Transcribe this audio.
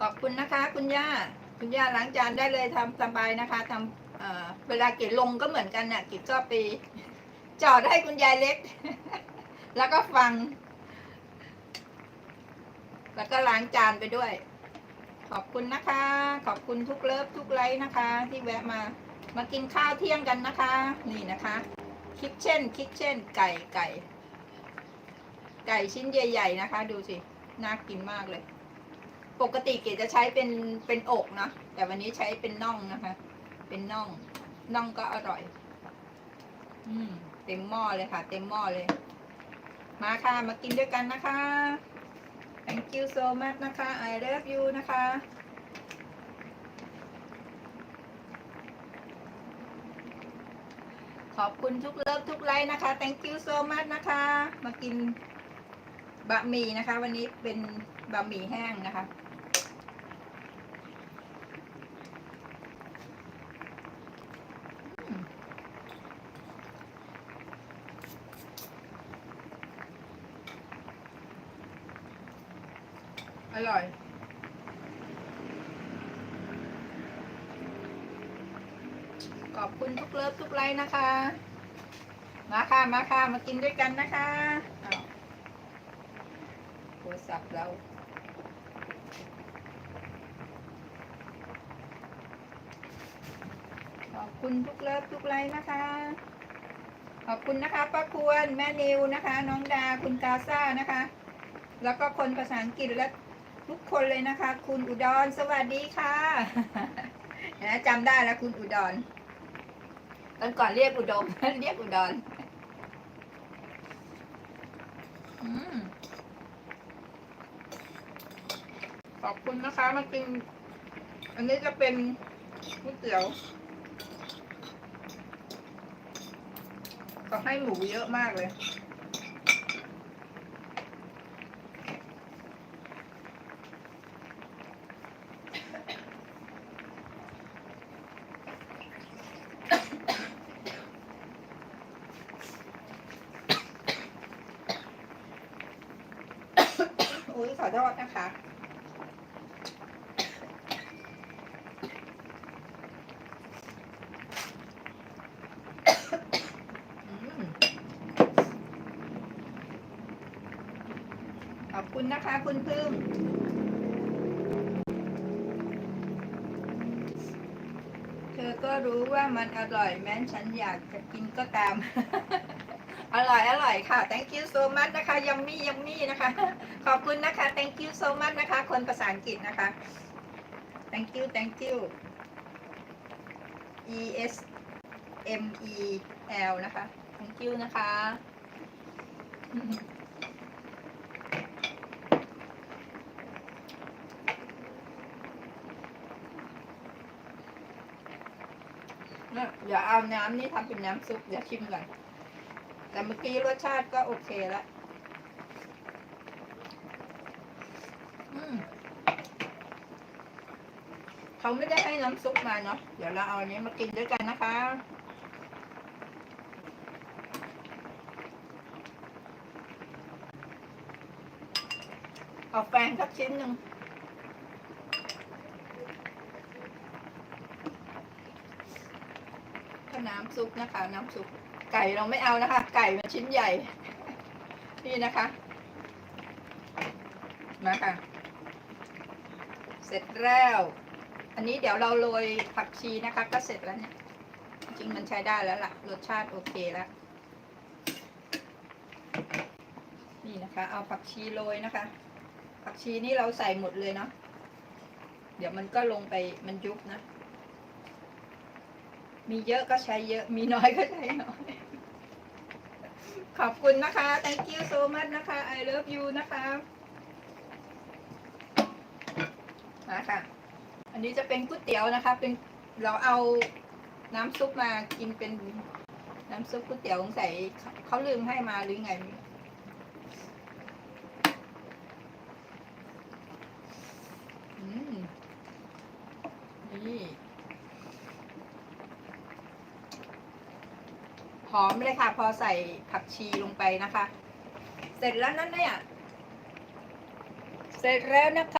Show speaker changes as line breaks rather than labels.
ขอบคุณนะคะ คุณย่า คุณย่าล้างจานได้เลยทำสบายนะคะทำเอ่อเวลาเกดลงก็เหมือนกันน่ะเกดก็ไปจอดให้คุณยายเล็ก แล้วก็ฟัง แล้วก็ล้างจานไปด้วย ขอบคุณนะคะ ขอบคุณทุกเลิฟทุกไลค์นะคะ ที่แวะมา มากินข้าวเที่ยงกันนะคะ นี่นะคะคิกเช่นคิกเช่นไก่ไก่ ไก่ชิ้นใหญ่ ๆ นะคะ ดูสิ น่ากินมากเลย ปกติเก๋จะใช้เป็นเป็นอกนะแต่วันนี้ใช้เป็นน่องนะคะ เป็นน่องน่องก็อร่อย อืมเต็มหม้อเลยค่ะ เต็มหม้อเลย มาค่ะ มากินด้วยกันนะคะ thank you so much นะคะ I love you นะคะขอบคุณทุกเลิฟทุกไลค์นะคะ thank you so much นะคะ มากินบะหมี่นะคะ วันนี้เป็นบะหมี่แห้งนะคะ อร่อย ขอบคุณทุกเลิฟทุกไลค์นะคะ มาค่ะ มาค่ะ มากินด้วยกันนะคะโทรศัพท์เราขอบคุณทุกเลิฟทุกไลค์นะคะ ขอบคุณนะคะป้าควรแม่นิวนะคะ น้องดาคุณกาซ่านะคะ แล้วก็คนภาษาอังกฤษและ ทุกคนเลยนะคะ คุณอุดรสวัสดีค่ะนะจำได้แล้วคุณอุดรตอนก่อนเรียกอุดมเรียกอุดรขอบคุณนะคะมากินอันนี้จะเป็นก๋วยเตี๋ยวก็ให้หมูเยอะมากเลย อุ้ย ขอโทษนะคะ ขอบคุณนะคะ คุณพึ่งเธอก็รู้ว่ามันอร่อยแม้นฉันอยากจะกินก็ตาม อร่อยอร่อยค่ะ thank you so much นะคะยัมมี่ยัมมี่นะคะ ขอบคุณนะคะ thank you so much นะคะ คนภาษาอังกฤษนะคะ thank you thank you e s m e l นะคะ thank you นะคะเนี่ยเดี๋ยวเอาน้ำนี่ทำเป็นน้ำซุป เดี๋ยวชิมก่อน แต่เมื่อกี้รสชาติก็โอเคแล้วอืมเขาไม่ได้ให้น้ำซุปมาเนาะ เดี๋ยวเราเอาอันนี้มากินด้วยกันนะคะ เอาแฟงสักชิ้นหนึ่งก็น้ำซุปนะคะ น้ำซุป ไก่เราไม่เอานะคะ ไก่มันชิ้นใหญ่ นี่นะคะ มาค่ะ เสร็จแล้ว อันนี้เดี๋ยวเราโรยผักชีนะคะ ก็เสร็จแล้วเนี่ย จริงมันใช้ได้แล้วล่ะ รสชาติโอเคแล้ว นี่นะคะ เอาผักชีโรยนะคะ ผักชีนี่เราใส่หมดเลยเนาะ เดี๋ยวมันก็ลงไปมันยุบนะมีเยอะก็ใช้เยอะ มีน้อยก็ใช้น้อย ขอบคุณนะคะ thank you so much นะคะ I love you นะคะมาค่ะ อันนี้จะเป็นก๋วยเตี๋ยวนะคะ เป็นเราเอาน้ำซุปมากินเป็นน้ำซุปก๋วยเตี๋ยวใส่เขาลืมให้มาหรือไง อืม นี่ หอมเลยค่ะ พอใส่ผักชีลงไปนะคะ เสร็จแล้วนั่นเนี่ย เสร็จแล้วนะคะ